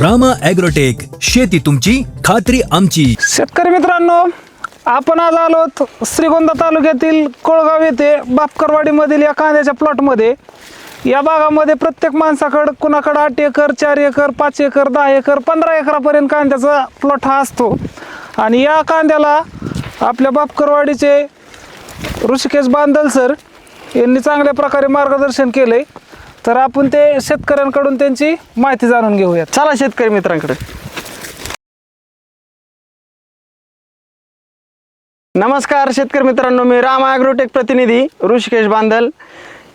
Rama agrotech शेती तुमची खात्री आमची. शेतकरी मित्रांनो आपण आज आलो श्रीगोंदा तालुक्यातील कोळगाव येथे बापकरवाडीमधील या कांद्याच्या प्लॉटमध्ये या भागामध्ये प्रत्येक माणसाकडं कुणाकडं आठ एकर चार एकर पाच एकर दहा एकर पंधरा एकरापर्यंत कांद्याचा प्लॉट हा असतो. आणि या कांद्याला आपल्या बापकरवाडीचे ऋषिकेश बांदल सर यांनी चांगल्या प्रकारे मार्गदर्शन केले तर आपण ते शेतकऱ्यांकडून त्यांची माहिती जाणून घेऊयात. चला शेतकरी मित्रांकडे. नमस्कार शेतकरी मित्रांनो मी राम ॲग्रोटेक प्रतिनिधी ऋषिकेश बांदल.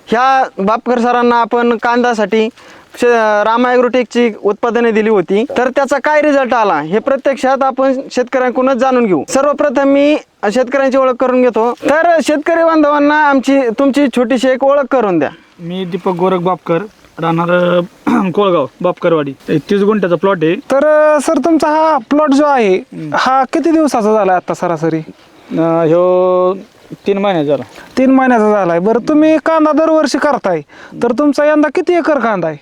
ह्या बापकर सरांना आपण कांद्यासाठी राम ॲग्रोटेकची उत्पादने दिली होती. तर त्याचा काय रिझल्ट आला हे प्रत्यक्षात आपण शेतकऱ्यांकडूनच जाणून घेऊ. सर्वप्रथम मी शेतकऱ्यांची ओळख करून घेतो. तर शेतकरी बांधवांना आमची तुमची छोटीशी एक ओळख करून द्या. मी दीपक गोरख बापकर राहणार कोळगाव बापकरवाडी. तीस गुंठ्याचा प्लॉट आहे. तर सर तुमचा हा प्लॉट जो आहे हा किती दिवसाचा झाला आता सरासरी? ह्यो तीन महिन्याचा झाला. तीन महिन्याचा झालाय. बरं तुम्ही कांदा दरवर्षी करताय. तर तुमचा यंदा किती एकर कांदा आहे?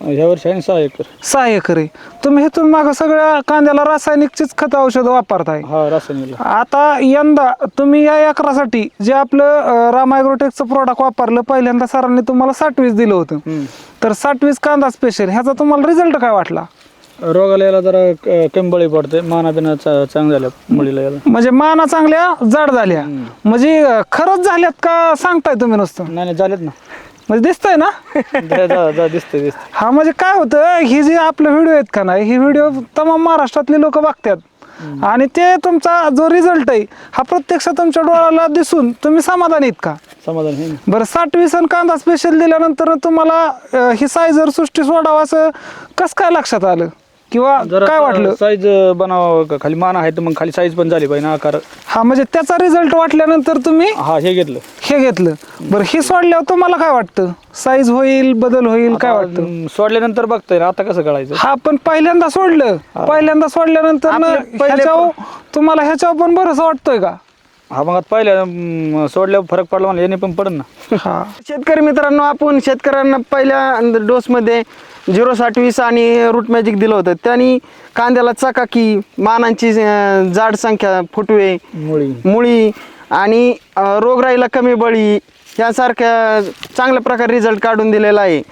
ह्या वर्षी आहे ना सहा एकर. सहा एकर. आहे तुम्ही इथून मागं सगळ्या कांद्याला रासायनिकचीच खत औषधं वापरताय. हा रासायनिक आता यंदा तुम्ही या एकरासाठी जे आपलं अ, राम ॲग्रोटेकचं प्रोडक्ट वापरलं पहिल्यांदा सरांनी तुम्हाला साठ वीस दिलं होतं. तर साठ वीस कांदा स्पेशल ह्याचा तुम्हाला रिझल्ट काय वाटला? रोगाला याला जरा क- कमी बळी पडते माना बिना चा- चांगलं झालं मुलीला याला. म्हणजे माना चांगल्या जाड झाल्या. म्हणजे खरंच झाल्यात का सांगताय तुम्ही नुसतं? नाही नाही झालेत ना. म्हणजे दिसतंय ना? जा, दिसते दिसते हा म्हणजे काय होतं ही जी आपले व्हिडिओ आहेत का नाही ही व्हिडिओ तमाम महाराष्ट्रातले लोक बघतात. आणि ते तुमचा जो रिझल्ट आहे हा प्रत्यक्ष तुमच्या डोळ्याला दिसून तुम्ही समाधानी आहेत का? समाधान बरं साठ वीस आणि कांदा स्पेशल दिल्यानंतर तुम्हाला ही साईजर सृष्टी सोडावं असं कसं काय लक्षात आलं? किंवा काय वाटलं? साईज बनावं का? खाली मान आहे तर मग खाली साईज पण झाली पाहिजे ना आकार. हा म्हणजे त्याचा रिझल्ट वाटल्यानंतर तुम्ही हा हे घेतलं. हे घेतलं. बरं हे सोडल्यावर तुम्हाला काय वाटतं? साईज होईल बदल होईल काय वाटतं? सोडल्यानंतर बघताय आता कसं कळायचं हा पण पहिल्यांदा सोडलं. पहिल्यांदा सोडल्यानंतर ना ह्याच्यावर तुम्हाला ह्याच्यावर पण बरंच वाटतोय का? हा मग आता पहिल्या अं, सोडल्यावर फरक पडला मला याने पण पडन ना. हा. शेतकरी मित्रांनो आपण शेतकऱ्यांना पहिल्या डोसमध्ये झिरो साठ वीस आणि रूट मॅजिक दिलं होतं. त्यांनी कांद्याला चकाकी मानांची अं, जाड संख्या फुटवे मुळी. मुळी आणि अं, रोगराईला कमी बळी यासारख्या चांगल्या प्रकारे रिझल्ट काढून दिलेला आहे.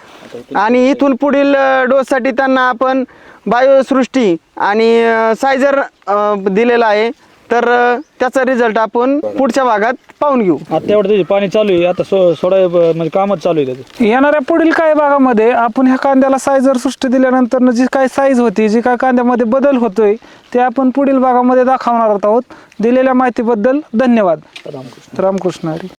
आणि इथून पुढील अं, डोससाठी त्यांना आपण बायोसृष्टी आणि सायझर दिलेला आहे. तर त्याचा रिझल्ट आपण पुढच्या भागात पाहून घेऊ. आता एवढं त्याचे पाणी चालू आहे आता सो सोडाय म्हणजे कामच चालू आहे त्याचं. येणाऱ्या पुढील काही भागामध्ये आपण ह्या कांद्याला साईजर सृष्टी दिल्यानंतर जी काय साईज होती जी काय कांद्यामध्ये बदल होतोय ते आपण पुढील भागामध्ये दाखवणार आहोत. दिलेल्या माहितीबद्दल धन्यवाद. रामकृष्ण हरी.